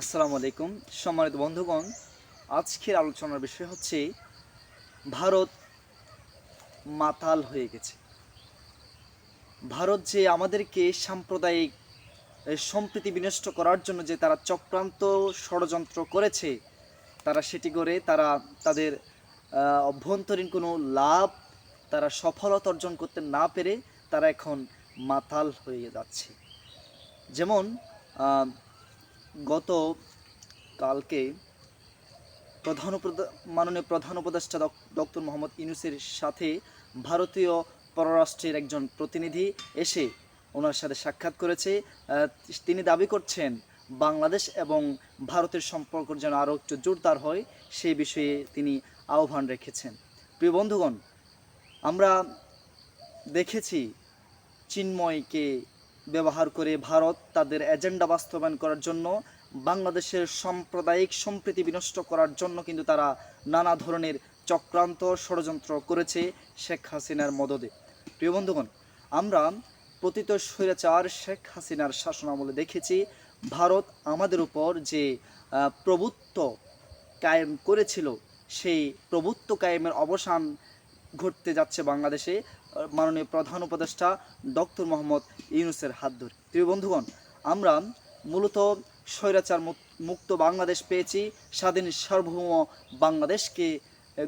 আসসালামু আলাইকুম। সম্মানিত বন্ধুগণ, আজকের আলোচনার বিষয় হচ্ছে, ভারত মাতাল হয়ে গেছে। ভারত যে আমাদেরকে সাম্প্রদায়িক সম্প্রীতি বিনষ্ট করার জন্য যে তারা চক্রান্ত ষড়যন্ত্র করেছে, তারা সেটি করে তারা তাদের অভ্যন্তরীণ কোনো লাভ তারা সফলতা অর্জন করতে না পেরে তারা এখন মাতাল হয়ে যাচ্ছে। যেমন গত কালকে প্রধান মাননীয় প্রধান উপদেষ্টা ডক্টর মোহাম্মদ ইউনুসের সাথে ভারতীয় পররাষ্ট্রের একজন প্রতিনিধি এসে ওনার সাথে সাক্ষাৎ করেছে। তিনি দাবি করছেন বাংলাদেশ এবং ভারতের সম্পর্ক যেন আরও একটু জোরদার হয় সেই বিষয়ে তিনি আহ্বান রেখেছেন। প্রিয় বন্ধুগণ, আমরা দেখেছি চিন্ময়কে ব্যবহার করে ভারত তাদের এজেন্ডা বাস্তবায়ন করার জন্য, বাংলাদেশের সাম্প্রদায়িক সম্প্রীতি বিনষ্ট করার জন্য কিন্তু তারা নানা ধরনের চক্রান্ত ষড়যন্ত্র করেছে শেখ হাসিনার মদদে। প্রিয় বন্ধুগণ, আমরা পতিত স্বৈরাচার শেখ হাসিনার শাসনামলে দেখেছি, ভারত আমাদের উপর যে প্রভুত্ব কায়েম করেছিল, সেই প্রভুত্ব কায়েমের অবসান ঘটতে যাচ্ছে বাংলাদেশে। মাননীয় প্রধান উপদেষ্টা ডক্টর মোহাম্মদ ইউনুসের হাত ধরে। প্রিয় বন্ধুগণ, আমরা মূলত স্বৈরাচার মুক- মুক্ত বাংলাদেশ পেয়েছি, স্বাধীন সার্বভৌম বাংলাদেশকে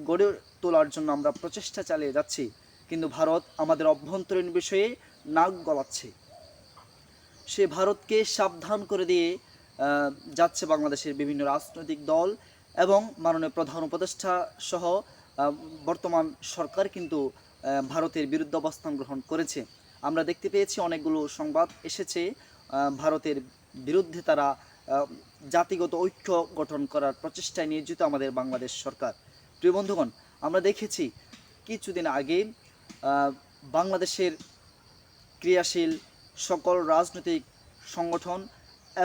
গড়ে তোলার জন্য আমরা প্রচেষ্টা চালিয়ে যাচ্ছি, কিন্তু ভারত আমাদের অভ্যন্তরীণ বিষয়ে নাক গলাচ্ছে। সে ভারতকে সাবধান করে দিয়ে যাচ্ছে বাংলাদেশের বিভিন্ন রাজনৈতিক দল এবং মাননীয় প্রধান উপদেষ্টা সহ বর্তমান সরকার কিন্তু ভারতের বিরুদ্ধে অবস্থান গ্রহণ করেছে। আমরা দেখতে পেয়েছি অনেকগুলো সংবাদ এসেছে ভারতের বিরুদ্ধে তারা জাতিগত ঐক্য গঠন করার প্রচেষ্টায় নিয়োজিত আমাদের বাংলাদেশ সরকার। প্রিয় বন্ধুগণ, আমরা দেখেছি কিছুদিন আগে বাংলাদেশের ক্রিয়াশীল সকল রাজনৈতিক সংগঠন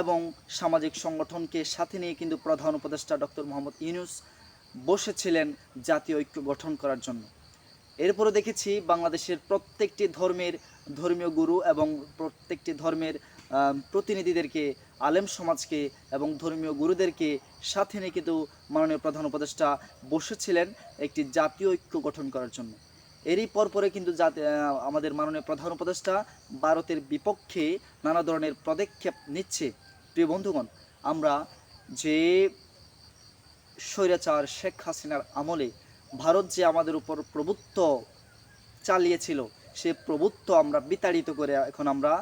এবং সামাজিক সংগঠনকে সাথে নিয়ে কিন্তু প্রধান উপদেষ্টা ডক্টর মোহাম্মদ ইউনুস বসেছিলেন জাতীয় ঐক্য গঠন করার জন্য। এরপরে দেখেছি বাংলাদেশের প্রত্যেকটি ধর্মের ধর্মীয় গুরু এবং প্রত্যেকটি ধর্মের প্রতিনিধিদেরকে, আলেম সমাজকে এবং ধর্মীয় গুরুদেরকে সাথে নিয়ে কিন্তু মাননীয় প্রধান উপদেষ্টা বসেছিলেন একটি জাতীয় ঐক্য গঠন করার জন্য। এরই পরপরে কিন্তু আমাদের মাননীয় প্রধান উপদেষ্টা ভারতের বিপক্ষে নানা ধরনের পদক্ষেপ নিচ্ছে। প্রিয় বন্ধুগণ, আমরা যে স্বৈরাচার শেখ হাসিনার আমলে ভারত যে আমাদের উপর প্রভুত্ব চালিয়েছিল, সে প্রভুত্ব আমরা বিতাড়িত করে এখন আমরা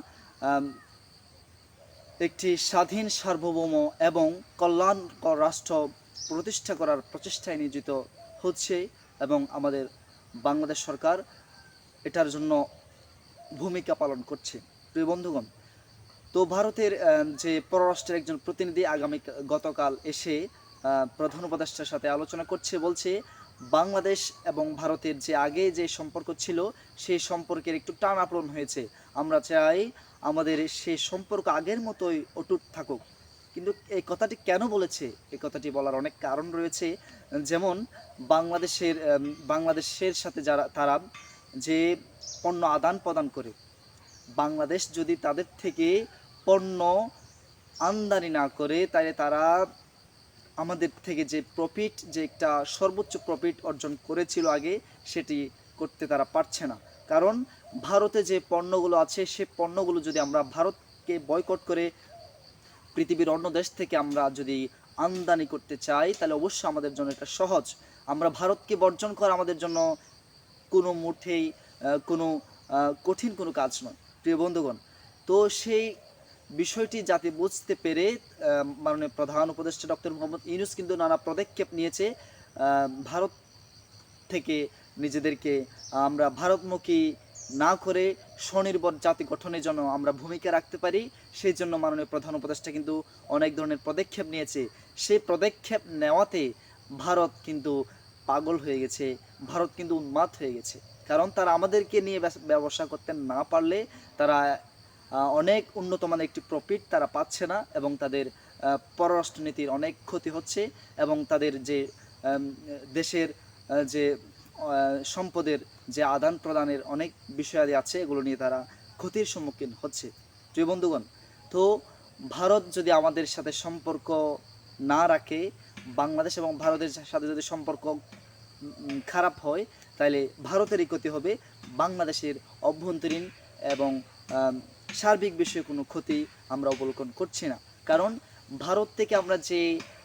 একটি স্বাধীন সার্বভৌম এবং কল্যাণকর রাষ্ট্র প্রতিষ্ঠা করার প্রচেষ্টায় নিয়োজিত হচ্ছে এবং আমাদের বাংলাদেশ সরকার এটার জন্য ভূমিকা পালন করছে। প্রিয় বন্ধুগণ, তো ভারতের যে পররাষ্ট্রের একজন প্রতিনিধি আগামী গতকাল এসে প্রধান উপদেষ্টার সাথে আলোচনা করছে, বলছে বাংলাদেশ এবং ভারতের যে আগে যে সম্পর্ক ছিল সেই সম্পর্কের একটু টানাপোড়ন হয়েছে। আমরা চাই আমাদের সেই সম্পর্ক আগের মতোই অটুট থাকুক। কিন্তু এই কথাটি কেন বলেছে? এই কথাটি বলার অনেক কারণ রয়েছে। যেমন বাংলাদেশের বাংলাদেশের সাথে যারা, তারা যে পণ্য আদান প্রদান করে, বাংলাদেশ যদি তাদের থেকে পণ্য আমদানি না করে তাহলে তারা আমাদের থেকে যে প্রফিট যে একটা সর্বোচ্চ প্রফিট অর্জন করেছিল আগে, সেটি করতে তারা পারছে না। কারণ ভারতে যে পণ্যগুলো আছে, সে পণ্যগুলো যদি আমরা ভারতকে বয়কট করে পৃথিবীর অন্য দেশ থেকে আমরা যদি আমদানি করতে চাই, তাহলে অবশ্যই আমাদের জন্য এটা সহজ। আমরা ভারতকে বর্জন করা আমাদের জন্য কোনো মুঠেই কোনো কঠিন কোনো কাজ নয়। প্রিয় বন্ধুগণ, তো সেই বিষয়টি যাতে বুঝতে পেরে মাননীয় প্রধান উপদেষ্টা ডক্টর মোহাম্মদ ইউনুস কিন্তু নানা পদক্ষেপ নিয়েছে। ভারত থেকে নিজেদেরকে আমরা ভারতমুখী না করে স্বনির্ভর জাতি গঠনের জন্য আমরা ভূমিকা রাখতে পারি। সেই জন্য মাননীয় প্রধান উপদেষ্টা কিন্তু অনেক ধরনের পদক্ষেপ নিয়েছে। সেই পদক্ষেপ নেওয়াতে ভারত কিন্তু পাগল হয়ে গেছে, ভারত কিন্তু উন্মাদ হয়ে গেছে। কারণ তারা আমাদেরকে নিয়ে ব্যবসা করতে না পারলে তারা অনেক উন্নত মানের একটি প্রফিট তারা পাচ্ছে না এবং তাদের পররাষ্ট্রনীতির অনেক ক্ষতি হচ্ছে এবং তাদের যে দেশের যে সম্পদের যে আদান প্রদানের অনেক বিষয়াদি আছে, এগুলো নিয়ে তারা ক্ষতির সম্মুখীন হচ্ছে। প্রিয় বন্ধুগণ, তো ভারত যদি আমাদের সাথে সম্পর্ক না রাখে, বাংলাদেশ এবং ভারতের সাথে যদি সম্পর্ক খারাপ হয়, তাহলে ভারতেরই ক্ষতি হবে বাংলাদেশের অভ্যন্তরীণ এবং সার্বিক বিষয়ে কোনো ক্ষতি আমরা অবলোকন করছি না। কারণ ভারত থেকে আমরা যে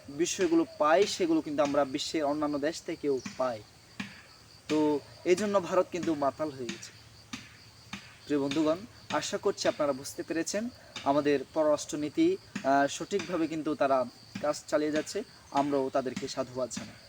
বিষয়গুলো পাই, সেগুলো কিন্তু আমরা বিশ্বের অন্যান্য দেশ থেকেও পাই। তো এই জন্য ভারত কিন্তু মাতাল হয়ে গেছে। প্রিয় বন্ধুগণ, আশা করছি আপনারা বুঝতে পেরেছেন, আমাদের পররাষ্ট্রনীতি সঠিকভাবে কিন্তু তারা কাজ চালিয়ে যাচ্ছে, আমরাও তাদেরকে সাধুবাদ জানাই।